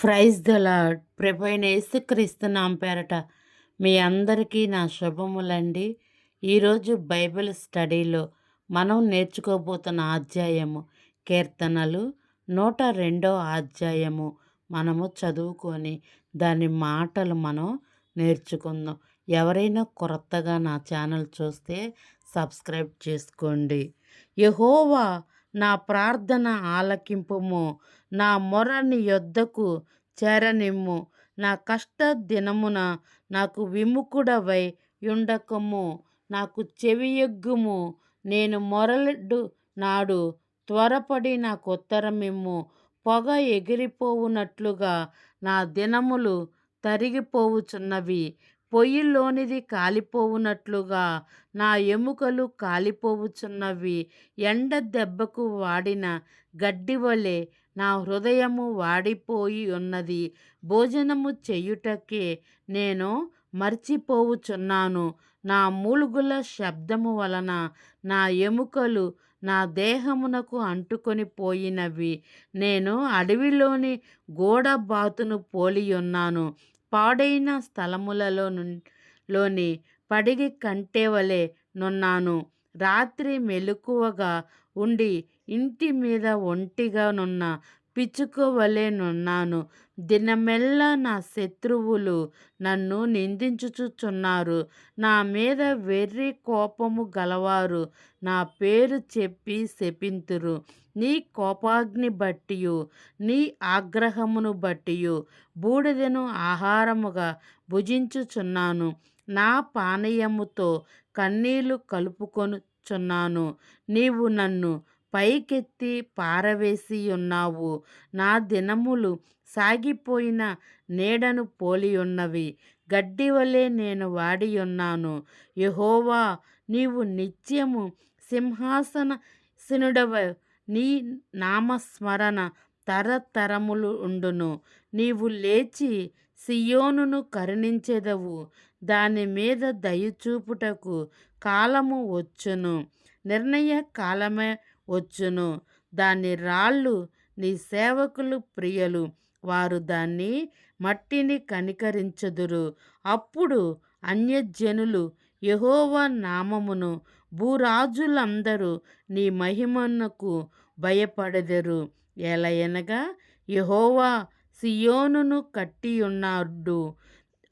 Praise the lord. ప్రభైన యేసుక్రీస్తున్నాం పేరట మీ అందరికీ నా శుభములండి. ఈరోజు బైబిల్ స్టడీలో మనం నేర్చుకోబోతున్న అధ్యాయము కీర్తనలు నూట రెండో అధ్యాయము మనము చదువుకొని దాని మాటలు మనం నేర్చుకుందాం. ఎవరైనా కొత్తగా నా ఛానల్ చూస్తే సబ్స్క్రైబ్ చేసుకోండి. యహోవా నా ప్రార్థన ఆలకింపుము. నా మొరని యొద్దకు చేరనిమ్ము. నా కష్ట దినమున నాకు విముఖుడవై యుండకము. నాకు చెవియొగ్గుము. నేను మొరలెడ్డు నాడు త్వరపడి నాకు ఉత్తరమిమ్ము పొగ ఎగిరిపోవునట్లుగా నా దినములు తరిగిపోవుచున్నవి. పొయ్యిలోనిది కాలిపోవునట్లుగా నా ఎముకలు కాలిపోవుచున్నవి. ఎండ దెబ్బకు వాడిన గడ్డి వలె నా హృదయము వాడిపోయి ఉన్నది భోజనము చేయుటకే నేను మర్చిపోవుచున్నాను. నా మూలుగుల శబ్దము వలన నా ఎముకలు నా దేహమునకు అంటుకొని పోయినవి. నేను అడవిలోని గోడబాతును పోలి ఉన్నాను పాడైన స్థలములలో లోని పడిగి కంటేవలే నున్నాను. రాత్రి మెలకువగా ఉండి ఇంటి మీద ఒంటిగా నున్న పిచ్చుకోవలేనున్నాను దినమెల్లా నా శత్రువులు నన్ను నిందించుచుచున్నారు. నా మీద వెర్రి కోపము గలవారు నా పేరు చెప్పి శపింతురు. నీ కోపాగ్ని బట్టియు నీ ఆగ్రహమును బట్టియు. బూడిదను ఆహారముగా భుజించుచున్నాను. నా పానీయముతో కన్నీళ్ళు కలుపుకొనుచున్నాను. నీవు నన్ను పైకెత్తి పారవేసి ఉన్నావు. నా దినములు సాగిపోయిన నీడను పోలియున్నవి. గడ్డి వలె నేను వాడియున్నాను. యహోవా నీవు నిత్యము సింహాసన సినుడవ నీ నామస్మరణ తరతరములు ఉండును. నీవు లేచి సియోనును కరుణించెదవు. దాని మీద దయచూపుటకు కాలము వచ్చును. నిర్ణయ కాలమే వచ్చును. దాని రాళ్ళు నీ సేవకులు ప్రియలు. వారు దాన్ని మట్టిని కనికరించదురు. అప్పుడు అన్యజనులు యహోవా నామమును భూరాజులందరూ నీ మహిమనకు భయపడెదరు. ఎలయనగా యహోవా సియోనును కట్టియున్నాడు.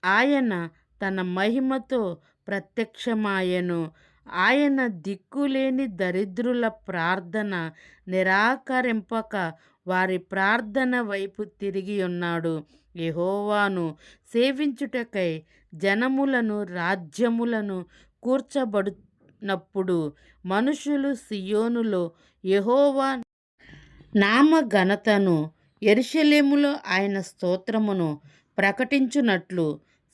ఆయన తన మహిమతో ప్రత్యక్షమాయను. ఆయన దిక్కులేని దరిద్రుల ప్రార్థన నిరాకరింపక వారి ప్రార్థన వైపు తిరిగి ఉన్నాడు. యహోవాను సేవించుటకై జనములను రాజ్యములను కూర్చబడినప్పుడు మనుషులు సియోనులో యహోవా నామ ఘనతను ఎరుషలేములో ఆయన స్తోత్రమును ప్రకటించునట్లు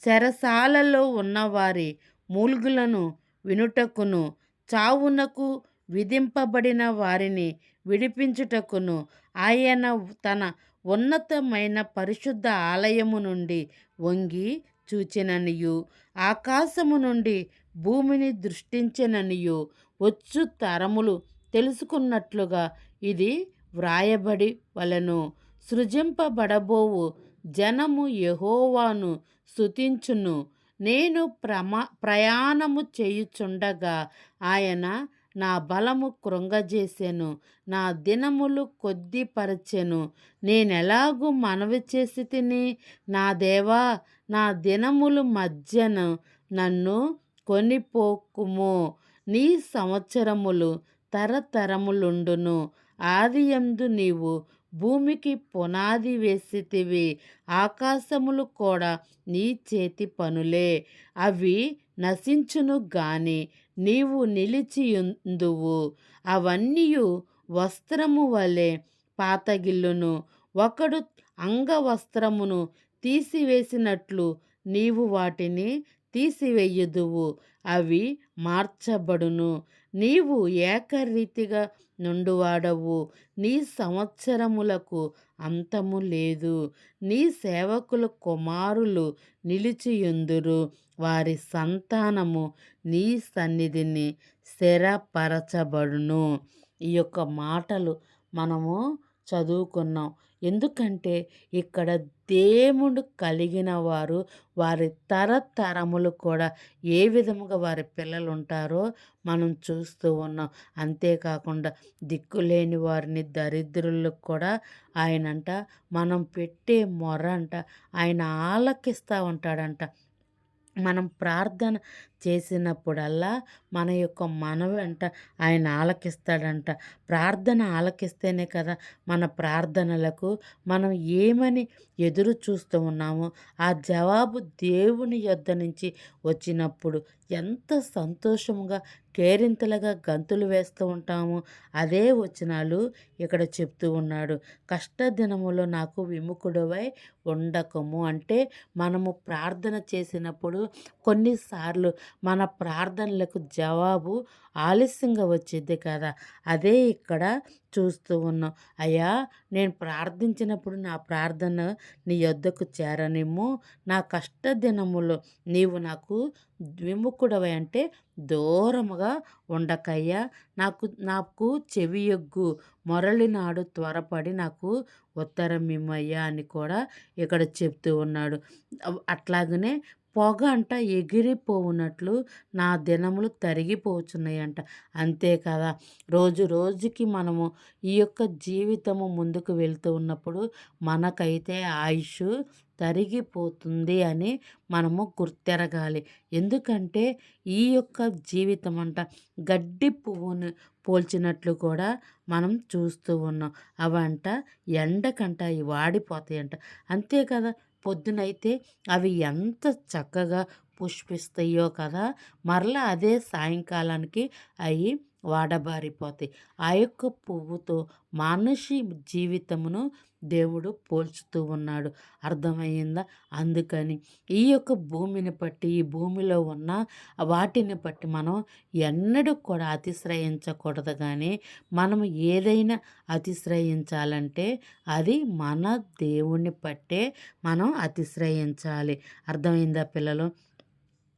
చెరసాలలో ఉన్నవారి మూల్గులను వినుటకును చావునకు విధింపబడిన వారిని విడిపించుటకును ఆయన తన ఉన్నతమైన పరిశుద్ధ ఆలయము నుండి వంగి చూచిననియు ఆకాశము నుండి భూమిని దృష్టించిననియు వచ్చు తరములు తెలుసుకున్నట్లుగా ఇది వ్రాయబడి వలను. సృజింపబడబోవు జనము యహోవాను స్తుతించును. నేను ప్రమా ప్రయాణము చేయుచుండగా ఆయన నా బలము కృంగజేసెను నా దినములు కొద్దిపరచెను. నేనెలాగూ మనవి చేసి తిని నా దేవా నా దినములు మధ్యన నన్ను కొనిపోకుము. నీ సంవత్సరములు తరతరములుండును. ఆదియందు నీవు భూమికి పునాది వేసితివి. ఆకాశములు కూడా నీ చేతి పనులే. అవి నశించును గాని నీవు నిలిచియుందువు. అవన్నీ వస్త్రము వలె పాతగిల్లును. ఒకడు అంగవస్త్రమును తీసివేసినట్లు నీవు వాటిని తీసివేయుదువు. అవి మార్చబడును. నీవు ఏకరీతిగా నుండువాడవు. నీ సంవత్సరములకు అంతము లేదు. నీ సేవకుల కుమారులు నిలిచియుందురు. వారి సంతానము నీ సన్నిధిని స్థిరపరచబడును. ఈ యొక్క మాటలు మనము చదువుకున్నాం. ఎందుకంటే ఇక్కడ దేవుడు కలిగిన వారు వారి తరతరములు కూడా ఏ విధముగా వారి పిల్లలు ఉంటారో మనం చూస్తూ ఉన్నాం. అంతేకాకుండా దిక్కులేని వారిని దరిద్రులకు కూడా ఆయనంట మనం పెట్టే మొర అంట ఆయన ఆలకిస్తూ ఉంటాడంట. మనం ప్రార్థన చేసినప్పుడల్లా మన యొక్క మనవి అంట ఆయన ఆలకిస్తాడంట. ప్రార్థన ఆలకిస్తేనే కదా మన ప్రార్థనలకు మనం ఏమని ఎదురు చూస్తూ ఉన్నామో ఆ జవాబు దేవుని యొద్ద నుంచి వచ్చినప్పుడు ఎంత సంతోషముగా కేరింతలుగా గంతులు వేస్తూ ఉంటాము అదే వచనాలు ఇక్కడ చెప్తూ ఉన్నాడు. కష్టదినములో నాకు విముఖుడవై ఉండకము అంటే మనము ప్రార్థన చేసినప్పుడు కొన్నిసార్లు మన ప్రార్థనలకు జవాబు ఆలస్యంగా వచ్చేది కదా. అదే ఇక్కడ చూస్తూ ఉన్నాం. అయ్యా నేను ప్రార్థించినప్పుడు నా ప్రార్థన నీ యొద్దకు చేరనేమో నా కష్ట దినములో నీవు నాకు విముఖుడవై అంటే దూరముగా ఉండకయ్యా. నాకు నాకు చెవి ఎగ్గు మొరలినాడు త్వరపడి నాకు ఉత్తరం ఇమ్మయ్యా అని కూడా ఇక్కడ చెప్తూ ఉన్నాడు. అట్లాగనే పొగ అంట ఎగిరిపోవునట్లు నా దినములు తరిగిపోచున్నాయంట. అంతే కదా! రోజు రోజుకి మనము ఈ యొక్క జీవితము ముందుకు వెళ్తూ ఉన్నప్పుడు మనకైతే ఆయుష్ తరిగిపోతుంది అని మనము గుర్తెరగాలి. ఎందుకంటే ఈ యొక్క జీవితం అంట గడ్డి పువ్వును పోల్చినట్లు కూడా మనం చూస్తూ ఉన్నాం. అవంట ఎండకంట అవి వాడిపోతాయంట. అంతే కదా! పొద్దునైతే అవి ఎంత చక్కగా పుష్పిస్తాయో కదా! మరలా అదే సాయంకాలానికి అవి వాడబారిపోతాయి. ఆ యొక్క పువ్వుతో మనిషి జీవితమును దేవుడు పోల్చుతూ ఉన్నాడు. అర్థమయ్యిందా? అందుకని ఈ యొక్క భూమిని బట్టి ఈ భూమిలో ఉన్న వాటిని బట్టి మనం ఎన్నడూ కూడా అతిశ్రయించకూడదు. కానీ మనం ఏదైనా అతిశ్రయించాలంటే అది మన దేవుణ్ణి పట్టే మనం అతిశ్రయించాలి. అర్థమైందా పిల్లలు?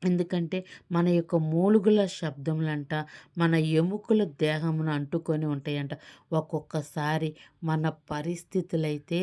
ఎందుకంటే మన యొక్క మూలుగుల శబ్దములంట మన ఎముకల దేహమును అంటుకొని ఉంటాయంట. ఒక్కొక్కసారి మన పరిస్థితులైతే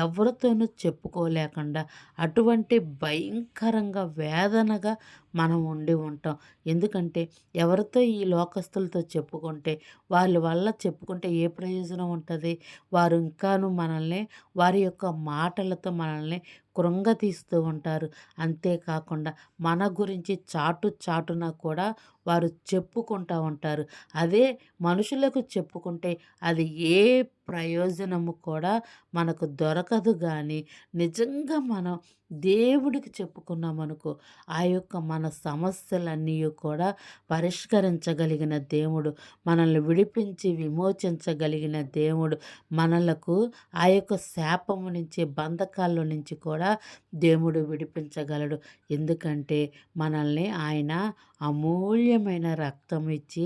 ఎవరితోనూ చెప్పుకోలేకుండా అటువంటి భయంకరంగా వేదనగా మనం ఉండి ఉంటాం. ఎందుకంటే ఎవరితో ఈ లోకస్తులతో చెప్పుకుంటే వాళ్ళ వల్ల చెప్పుకుంటే ఏ ప్రయోజనం ఉంటుంది? వారు ఇంకాను మనల్ని వారి యొక్క మాటలతో మనల్ని కృంగతీస్తూ ఉంటారు. అంతేకాకుండా మన గురించి చాటు చాటున కూడా వారు చెప్పుకుంటూ ఉంటారు. అదే మనుషులకు చెప్పుకుంటే అది ఏ ప్రయోజనము కూడా మనకు దొరకదు కానీ నిజంగా మనం దేవుడికి చెప్పుకున్నామనుకో ఆ యొక్క మన సమస్యలన్నీ కూడా పరిష్కరించగలిగిన దేవుడు మనల్ని విడిపించి విమోచించగలిగిన దేవుడు మనలకు ఆ యొక్క శాపము నుంచి బంధకాల్లో నుంచి కూడా దేవుడు విడిపించగలడు. ఎందుకంటే మనల్ని ఆయన అమూల్యమైన రక్తం ఇచ్చి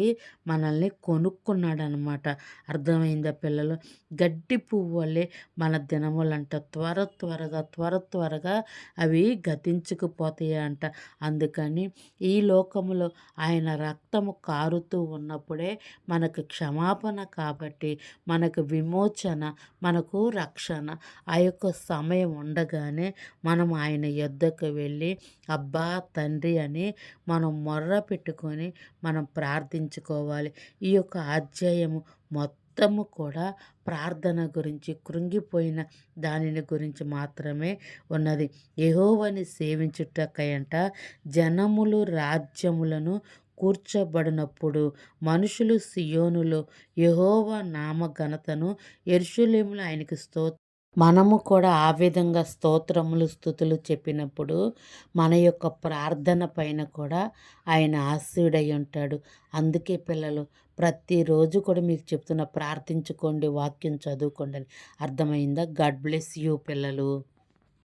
మనల్ని కొనుక్కున్నాడనమాట. అర్థమైందా పిల్లలు? గడ్డి పువ్వు వల్లే మన దినములంట. త్వర త్వరగా త్వర త్వరగా అవి గతించుకుపోతాయి అంట అందుకని ఈ లోకములో ఆయన రక్తము కారుతూ ఉన్నప్పుడే మనకు క్షమాపణ కాబట్టి మనకు విమోచన మనకు రక్షణ ఆ యొక్క సమయం ఉండగానే మనం ఆయన యొద్దకు వెళ్ళి అబ్బా తండ్రి అని మనం మొర్ర పెట్టుకొని మనం ప్రార్థించుకోవాలి. ఈ యొక్క అధ్యాయము మొత్తము కూడా ప్రార్థన గురించి కృంగిపోయిన దానిని గురించి మాత్రమే ఉన్నది. యహోవని సేవించుటకయంట జనములు రాజ్యములను కూర్చబడినప్పుడు మనుషులు సియోనులో యహోవ నామ ఘనతను ఎరుషులేములు ఆయనకి sto మనము కూడా ఆ విధంగా స్తోత్రములు స్థుతులు చెప్పినప్పుడు మన యొక్క ప్రార్థన పైన కూడా ఆయన ఆశీడై ఉంటాడు. అందుకే పిల్లలు ప్రతిరోజు కూడా మీకు చెప్తున్న ప్రార్థించుకోండి వాక్యం చదువుకోండి అని. అర్థమైందా? గాడ్ బ్లెస్ యూ పిల్లలు.